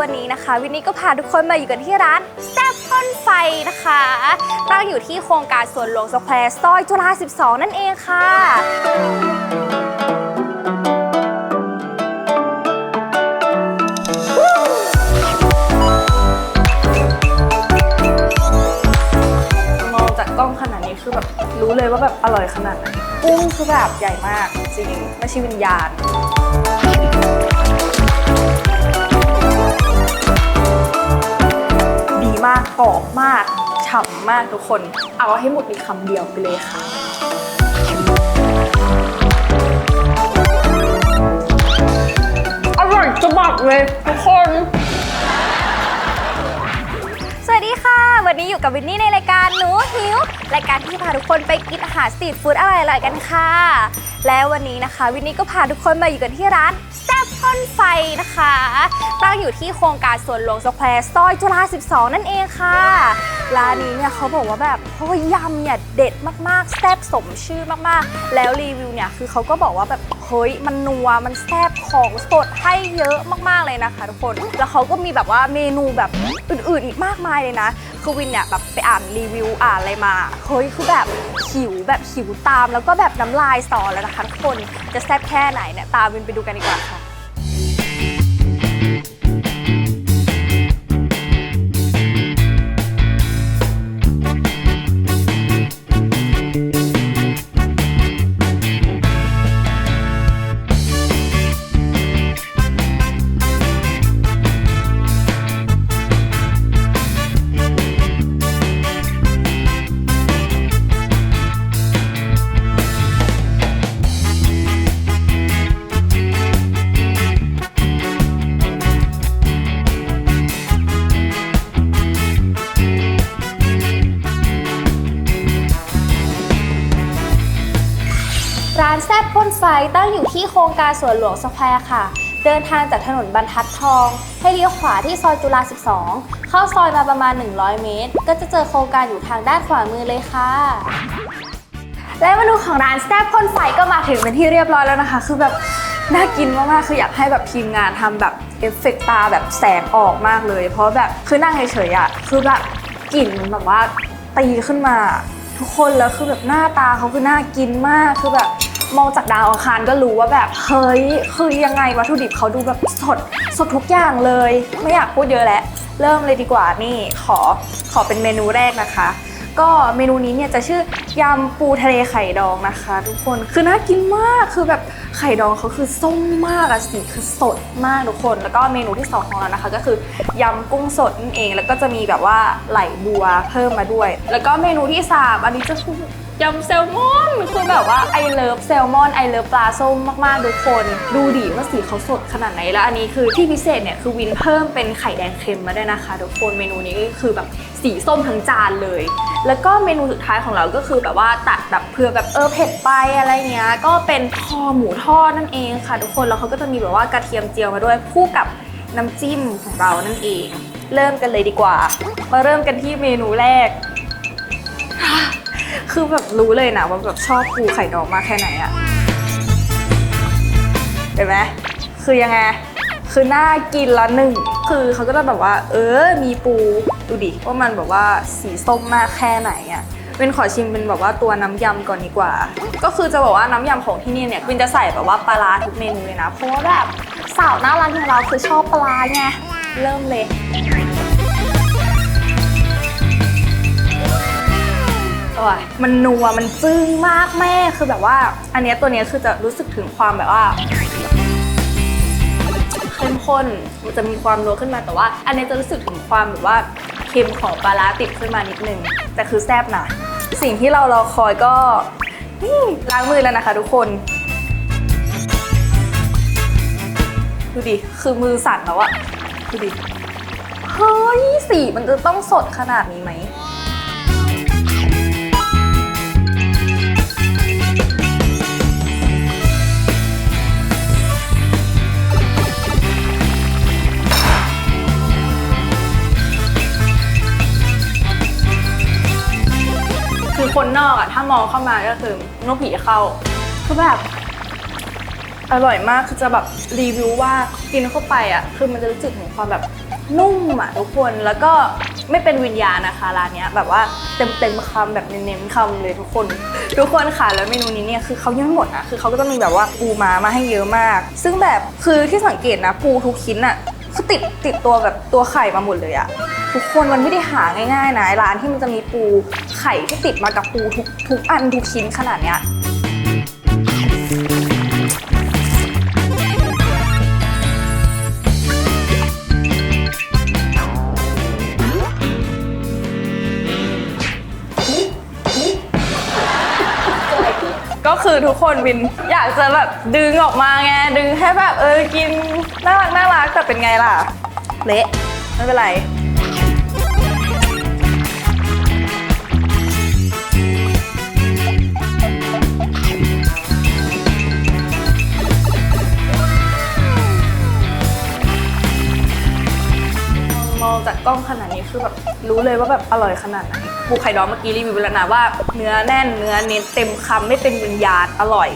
วันนี้นะคะ วินนี่ก็พาทุกคนมาอยู่กันที่ร้านแซ่บพ่นไฟนะคะ ตั้งอยู่ที่โครงการสวนหลวงสแควร์ซอยจุฬา12 นั่นเองค่ะมองจากกล้องขนาดนี้คือแบบรู้เลยว่าแบบอร่อยขนาดไหนกุ้งคือแบบใหญ่มากจริงไม่ใช่วิญญาณ มากกรอบมากฉ่ำมากทุกคน เอาให้หมดในคำเดียวไปเลยค่ะอร่อยจะบอกเลยทุกคน วันนี้อยู่กับวินนี่ในรายการหนูหิวรายการที่พาทุกคนไปกินอาหารสตรีทฟู้ดอร่อยๆกันค่ะ แล้ววันนี้นะคะ วินนี่ก็พาทุกคนมาอยู่กันที่ร้านแซ่บพ่นไฟนะคะ ตั้งอยู่ที่โครงการสวนหลวงสแควร์ซอยจุฬา12 นั่นเองค่ะร้านนี้เนี่ยเขาบอกว่าแบบโอ้ยยำเนี่ยเด็ดมากๆแซ่บสมชื่อมากๆ แล้วรีวิวเนี่ยคือเขาก็บอกว่าแบบเฮ้ยมันนัวมันแซ่บของสดให้เยอะมากๆเลยนะคะ ทุกคนแล้วเขาก็มีแบบว่าเมนูแบบอื่นๆอีกมากมายเลยนะคือวินเนี่ยแบบไปอ่านรีวิวอ่านอะไรมา เฮ้ยคือแบบหิวแบบหิวตามแล้วก็แบบน้ำลายสอแล้วนะคะทุกคนจะแซ่บแค่ไหนเนี่ยตามวินไปดูกันดีกว่าค่ะ ร้านแซ่บพ่นไฟตั้งอยู่ที่โครงการสวนหลวงสแควร์ค่ะ เดินทางจากถนนบรรทัดทอง ให้เลี้ยวขวาที่ซอยจุฬา 12 เข้าซอยมาประมาณ 100 เมตร ก็จะเจอโครงการอยู่ทางด้านขวามือเลยค่ะ และเมนูของร้านแซ่บพ่นไฟก็มาถึงเป็นที่เรียบร้อยแล้วนะคะ คือแบบน่ากินมากๆ คืออยากให้แบบทีมงานทำแบบเอฟเฟกต์ตาแบบแสงออกมากเลย เพราะแบบคือนั่งเฉยๆอะคือแบบกลิ่นมันแบบว่าตีขึ้นมาทุกคนแล้วคือแบบหน้าตาเขาคือน่ากินมากคือแบบ มองจากดาวอังคารก็รู้ว่าแบบเฮ้ยคือยังไงวัตถุดิบเขาดูแบบสดสดทุกอย่างเลย ไม่อยากพูดเยอะแล้วเริ่มเลยดีกว่านี่ขอขอเป็นเมนูแรกนะคะ ก็เมนูนี้เนี่ยจะชื่อยำปูทะเลไข่ดองนะคะ ทุกคนคือน่ากินมากคือแบบไข่ดองเขาคือส้มมากอะสีคือสดมากทุกคน แล้วก็เมนูที่สองของเรานะคะ ก็คือยำกุ้งสดนั่นเอง แล้วก็จะมีแบบว่าไหลบัวเพิ่มมาด้วย แล้วก็เมนูที่สามอันนี้จะคือ ยำแซลมอน คือแบบว่าไอเลิฟแซลมอนไอเลิฟปลาส้มมากๆทุกคน ดูดิว่าสีเขาสดขนาดไหนแล้วอันนี้คือที่พิเศษเนี่ยคือวินเพิ่มเป็นไข่แดงเค็มมาด้วยนะคะทุกคนเมนูนี้ก็คือแบบสีส้มทั้งจานเลย แล้วก็เมนูสุดท้ายของเราก็คือแบบว่าตัดแบบเผื่อแบบเออเผ็ดไปอะไรเงี้ยก็เป็นคอหมูทอดนั่นเองค่ะทุกคนแล้วเขาก็จะมีแบบว่ากระเทียมเจียวมาด้วยคู่กับน้ำจิ้มของเรานั่นเอง เริ่มกันเลยดีกว่า มาเริ่มกันที่เมนูแรก คือแบบรู้เลยนะว่าแบบชอบปูไข่ดองมากแค่ไหนอะเห็นไหมคือยังไง คือน่ากินละหนึ่ง คือเขาก็จะแบบว่า เออ มีปู ดูดิ ว่ามันแบบว่าสีส้มมากแค่ไหนอะเป็นขอชิมเป็นแบบว่าตัวน้ำยำก่อนดีกว่า ก็คือจะบอกว่าน้ำยำของที่นี่เนี่ยวินจะใส่แบบว่าปลาทุกเมนูเลยนะ เพราะว่าแบบสาวน่ารักอย่างเราคือชอบปลาไง เริ่มเลย โอ้ยมันนัว มันจึ้งมากแม่ คือแบบว่า อันเนี้ยตัวเนี้ยคือจะรู้สึกถึงความแบบว่าเข้มข้น มันจะมีความนัวขึ้นมาแต่ว่า อันเนี้ยจะรู้สึกถึงความแบบว่าเค็มของปลาร้าติดขึ้นมานิดนึง แต่คือแซ่บนะ สิ่งที่เรารอคอยก็นี่ล้างมือแล้วนะคะทุกคน ดูดิ คือมือสั่นแล้วอะดูดิ เฮ้ย สีมันจะต้องสดขนาดนี้ไหม คือคนนอกอะถ้ามองเข้ามาก็คือนกผีเข้าคือแบบอร่อยมากคือจะแบบรีวิวว่ากินเข้าไปอะคือมันจะรู้สึกถึงความแบบนุ่มอะทุกคนแล้วก็ไม่เป็นวิญญาณนะคะร้านเนี้ยแบบว่าเต็มเต็มๆคำแบบเน้นๆคำเลยทุกคน ทุกคนค่ะแล้วเมนูนี้เนี่ยคือเขายังไม่หมดนะคือเขาก็จะมีแบบว่าปูมามาให้เยอะมาก ซึ่งแบบคือที่สังเกตนะปูทุกชิ้นอะ คือติดติดตัวแบบตัวไข่มาหมดเลยอะทุกคนมันไม่ได้หาง่ายๆนะร้านที่มันจะมีปูไข่ที่ติดมากับปูทุกทุกอันทุกชิ้นขนาดเนี้ย คือทุกคนวินอยากจะแบบดึงออกมาไงดึงให้แบบเออกินน่ารักน่ารักแต่เป็นไงล่ะ เละไม่เป็นไรมองจากกล้องขนาดนี้คือแบบรู้เลยว่าแบบอร่อยขนาดไหน ปูไข่ดองเมื่อกี้รีวิวแล้วนะว่าเนื้อแน่นเนื้อเน้นเต็มคำไม่เป็นวิญญาณอร่อย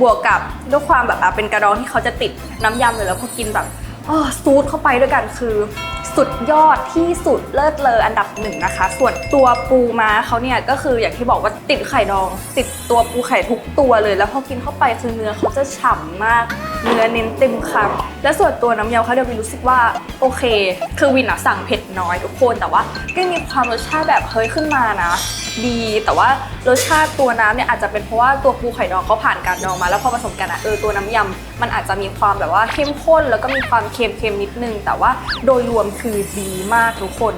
บวกกับด้วยความแบบอะเป็นกระดองที่เขาจะติดน้ำยำเลยแล้วพอกินแบบอ้ซูดเข้าไปด้วยกันคือ สุดยอดที่สุดเลิศเลออันดับหนึ่งนะคะ ส่วนตัวปูม้าเขาเนี่ยก็คืออย่างที่บอกว่าติดไข่ดอง ติดตัวปูไข่ทุกตัวเลย แล้วพอกินเข้าไปคือเนื้อเขาจะฉ่ำมาก เนื้อเน้นเต็มคำและส่วนตัวน้ำยำเขาเดี๋ยววินรู้สึกว่าโอเค คือวินอะสั่งเผ็ดน้อยทุกคนแต่ว่าก็มีความรสชาติแบบเฮ้ยขึ้นมานะดีแต่ว่ารสชาติตัวน้ำเนี่ยอาจจะเป็นเพราะว่าตัวปูไข่ดองเขาผ่านการดองมา แล้วพอผสมกันอะเออตัวน้ำยำมันอาจจะมีความแบบว่าเข้มข้น แล้วก็มีความเค็มๆนิดนึง แต่ว่าโดยรวมคือดีมากทุกคน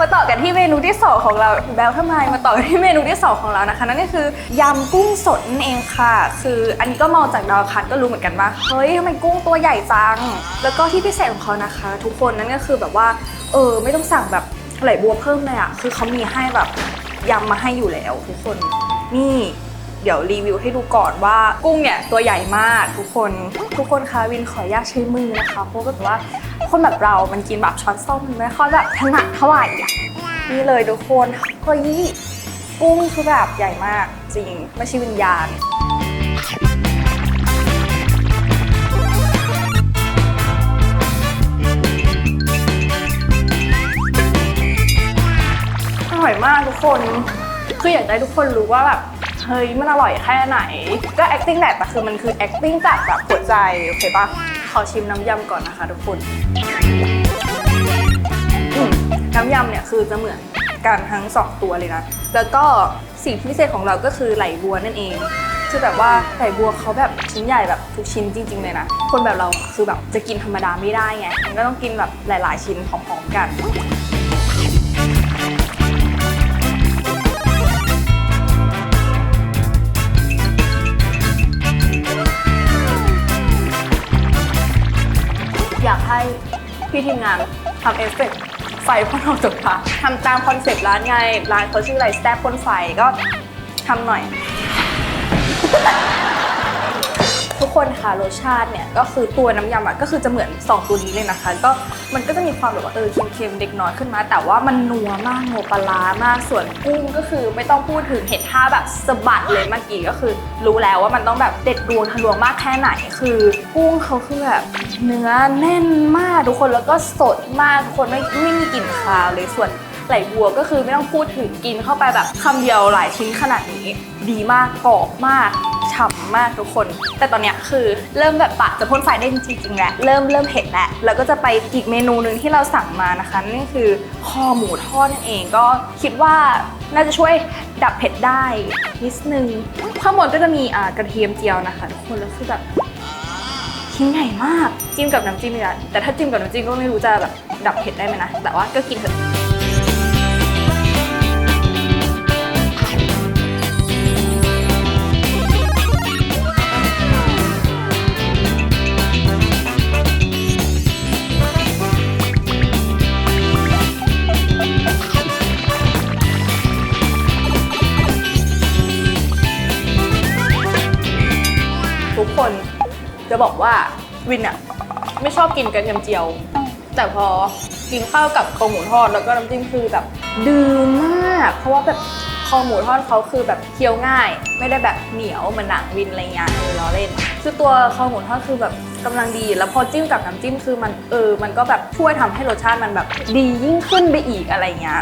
มาต่อกันที่เมนูที่สองของเราแบลทำไมมาต่อกันที่เมนูที่สองของเรานะคะ นั่นก็คือยำกุ้งสดนั่นเองค่ะ คืออันนี้ก็มองจากดาวคันก็รู้เหมือนกันว่าเฮ้ยทำไมกุ้งตัวใหญ่จัง แล้วก็ที่พิเศษของเขานะคะ ทุกคนนั่นก็คือแบบว่าเออไม่ต้องสั่งแบบไหลบัวเพิ่มเลยอะคือเขามีให้แบบยำมาให้อยู่แล้วทุกคนนี่เดี๋ยวรีวิวให้ดูก่อนว่ากุ้งเนี่ยตัวใหญ่มากทุกคน ทุกคนคะวินขออนุญาตใช้มือนะคะเพราะแบบว่า คนแบบเรามันกินแบบช้อนส้อมมันไม่ค่อยแบบถนัดเท่าไหร่อะนี่เลยทุกคนเฮ้ยกุ้งคือแบบใหญ่มากจริงไม่ใช่วิญญาณอร่อยมากทุกคน คืออยากให้ทุกคนรู้ว่าแบบเฮ้ยมันอร่อยแค่ไหน ก็ acting แหละแต่คือมันคือ acting จากแบบหัวใจโอเคปะ ขอชิมน้ำยำก่อนนะคะทุกคนน้ำยำเนี่ยคือจะเหมือนกันทั้งสองตัวเลยนะ แล้วก็สิ่งพิเศษของเราก็คือไหลบัวนั่นเอง คือแบบว่าไหลบัวเขาแบบชิ้นใหญ่แบบทุกชิ้นจริง ๆ เลยนะ คนแบบเราคือแบบจะกินธรรมดาไม่ได้ไง มันก็ต้องกินแบบหลาย ๆ ชิ้นพร้อมๆกัน พี่ทีมงานทำเอฟเฟกต์ไฟพ่นออกจากปากทำตามคอนเซปต์ร้านไง ร้านเขาชื่ออะไรสแตปพ่นไฟก็ทำหน่อย ทุกคนค่ะรสชาติเนี่ยก็คือตัวน้ำยำอะก็คือจะเหมือน 2 ตัวนี้เลยนะคะ ก็มันก็จะมีความแบบว่าเออเค็มๆเด็กน้อยขึ้นมา แต่ว่ามันนัวมากนัวปลาร้ามากส่วนกุ้งก็คือไม่ต้องพูดถึงเห็ดท่าแบบสะบัดเลยเมื่อกี้ก็คือ รู้แล้วว่ามันต้องแบบเด็ดดวงทะลวงมากแค่ไหนคือ กุ้งเขาคือแบบเนื้อแน่นมากทุกคนแล้วก็สดมากทุกคนไม่ไม่มีกลิ่นคาวเลยส่วน ไหลบัวก็คือไม่ต้องพูดถึงกินเข้าไปแบบคำเดียวหลายชิ้นขนาดนี้ ดีมากกรอบมากฉ่ำมากทุกคน แต่ตอนเนี้ยคือเริ่มแบบปากจะพ่นไฟได้จริงๆแล้วเริ่มเริ่มเผ็ดแล้วแล้วก็จะไปอีกเมนูหนึ่งที่เราสั่งมานะคะนั่นคือคอหมูทอดนั่นเองก็คิดว่าน่าจะช่วยดับเผ็ดได้นิดนึงข้างบนก็จะมีอ่ากระเทียมเจียวนะคะทุกคนแล้วคือแบบชิ้นใหญ่มากจิ้มกับน้ำจิ้มเนี่ยแต่ถ้าจิ้มกับน้ำจิ้มก็ไม่รู้จะแบบดับเผ็ดได้ไหมนะแต่ว่าก็กินเถอะ คนจะบอกว่าวินอะไม่ชอบกินกระเทียมเจียว แต่พอกินข้าวกับคอหมูทอดแล้วก็น้ำจิ้มคือแบบดื้อมาก เพราะว่าแบบคอหมูทอดเขาคือแบบเคี้ยวง่าย ไม่ได้แบบเหนียวเหมือนหนังวินอะไรเงี้ยเออล้อเล่น คือตัวคอหมูทอดคือแบบกำลังดี แล้วพอจิ้มกับน้ำจิ้มคือมันเออ มันก็แบบช่วยทำให้รสชาติมันแบบดียิ่งขึ้นไปอีกอะไรเงี้ย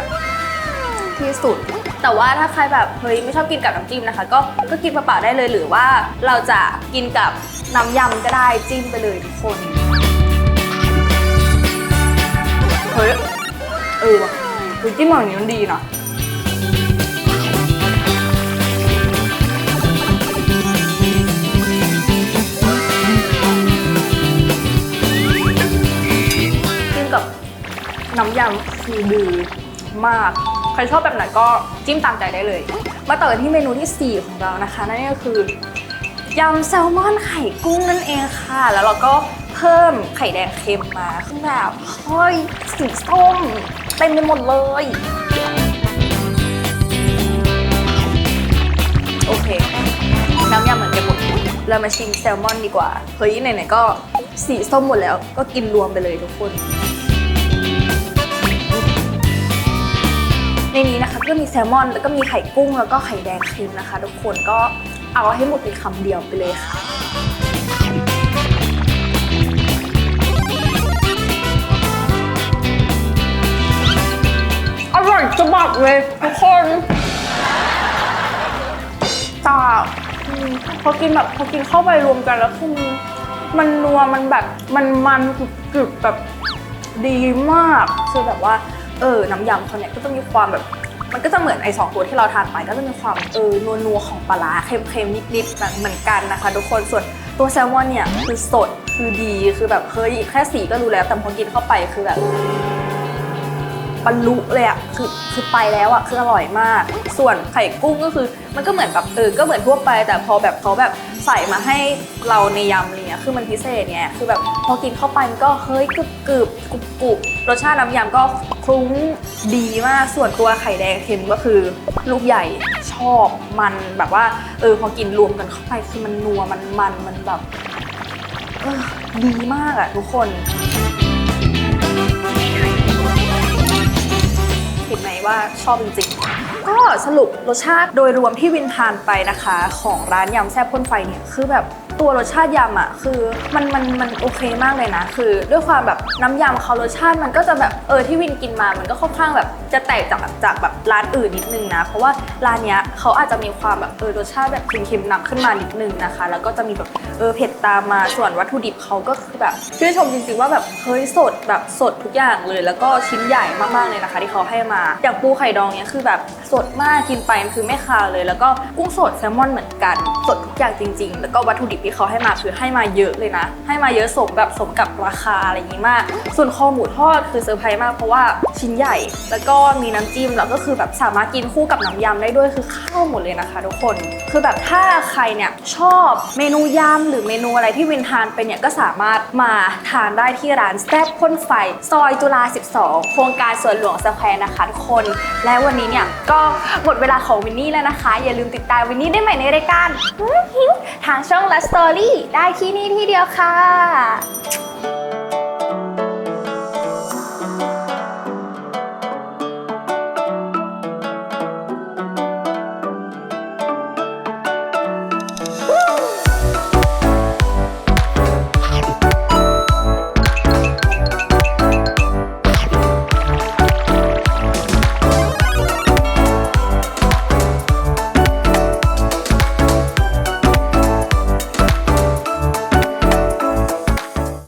ที่สุด แต่ว่าถ้าใครแบบเฮ้ยไม่ชอบกินกับน้ำจิ้มนะคะ ก็ก็กินเปล่าๆได้เลยหรือว่าเราจะกินกับน้ำยำก็ได้จิ้มไปเลยทุกคนเฮ้ยเออว่ะคือจิ้มแบบนี้มันดีเนาะจิ้มกับน้ำยำคือดี มาก ใครชอบแบบไหนก็จิ้มตามใจได้เลย มาต่อกันที่เมนูที่ 4 ของเรานะคะ นั่นก็คือยำแซลมอนไข่กุ้งนั่นเองค่ะ แล้วเราก็เพิ่มไข่แดงเค็มมาคือแบบเฮ้ยสีส้มเต็มไปหมดเลย โอเค น้ำยำเหมือนกันหมดเรามาชิมแซลมอนดีกว่า เฮ้ยไหนๆก็สีส้มหมดแล้วก็กินรวมไปเลยทุกคน ในนี้นะคะก็มีแซลมอน แล้วก็มีไข่กุ้ง แล้วก็ไข่แดงเค็มนะคะทุกคนก็เอาให้หมดในคำเดียวไปเลยค่ะอร่อยจะบอกเลยทุกคนจ้าอืมพอกินแบบพอกินเข้าไปรวมกันแล้วคือมันนัวมันแบบมันมันกรึบๆแบบดีมากคือแบบว่า เออน้ำยำเขาเนี่ยก็จะมีความแบบ มันก็จะเหมือนไอ้สองตัวที่เราทานไป ก็จะมีความเออนัวนัวๆของปลาร้าเค็มๆนิดๆแบบเหมือนกันนะคะ ทุกคนส่วนตัวแซลมอนเนี่ยคือสดคือดีคือแบบเฮ้ยแค่สีก็รู้แล้วแต่พอกินเข้าไปคือแบบ บรรลุเลยอะคือคือไปแล้วอะคืออร่อยมาก ส่วนไข่กุ้งก็คือ มันก็เหมือนแบบเออก็เหมือนทั่วไป แต่พอแบบเขาแบบใส่มาให้เราในยำอะไรเงี้ยคือมันพิเศษไงคือแบบพอกินเข้าไปมันก็เฮ้ยกรึบกรึบกรุบกรุบรสชาติน้ำยำก็คลุ้งดีมาก ส่วนตัวไข่แดงเค็มก็คือ ลูกใหญ่ชอบมันแบบว่าเออพอกินรวมกันเข้าไปคือมันนัวมันมันมันแบบเออดีมากอะทุกคน ว่าชอบจริงๆก็สรุปรสชาติโดยรวมที่วินทานไปนะคะ ของร้านยำแซ่บพ่นไฟเนี่ยคือแบบ ตัวรสชาติยำอะคือมันมันมันโอเคมากเลยนะ คือด้วยความแบบน้ำยำเขารสชาติมันก็จะแบบเออที่วินกินมา มันก็ค่อนข้างแบบจะแตกจากแบบจากแบบร้านอื่นนิดนึงนะ เพราะว่าร้านเนี้ยเขาอาจจะมีความแบบเออรสชาติแบบเค็มๆนำขึ้นมานิดนึงนะคะ แล้วก็จะมีแบบเออเผ็ดตามมาส่วนวัตถุดิบเขาก็คือแบบชื่นชมจริงๆว่าแบบเฮ้ยสดแบบสดทุกอย่างเลย แล้วก็ชิ้นใหญ่มากๆเลยนะคะ ที่เขาให้มาอย่างปูไข่ดองเนี้ยคือแบบสดมากกินไปคือไม่คาวเลย แล้วก็กุ้งสดแซลมอนเหมือนกัน สดทุกอย่างจริง ๆ แล้วก็วัตถุดิบที่เขาให้มาคือให้มาเยอะเลยนะ ให้มาเยอะสมแบบสมกับราคาอะไรอย่างนี้มาก ส่วนคอหมูทอดคือเซอร์ไพรส์มากเพราะว่าชิ้นใหญ่ แล้วก็มีน้ำจิ้มแล้วก็คือแบบสามารถกินคู่กับน้ำยำได้ด้วยคือเข้าหมดเลยนะคะ ทุกคน คือแบบถ้าใครเนี่ยชอบเมนูยำหรือเมนูอะไรที่วินทานไปเนี่ยก็สามารถมาทานได้ที่ร้านแซ่บพ่นไฟ ซอยจุฬา 12 โครงการสวนหลวงสแควร์นะคะทุกคน และวันนี้เนี่ยก็หมดเวลาของวินนี่แล้วนะคะ อย่าลืมติดตามวินนี่ได้ใหม่ในรายการทางช่อง Last Story ได้ที่นี่ที่เดียวค่ะ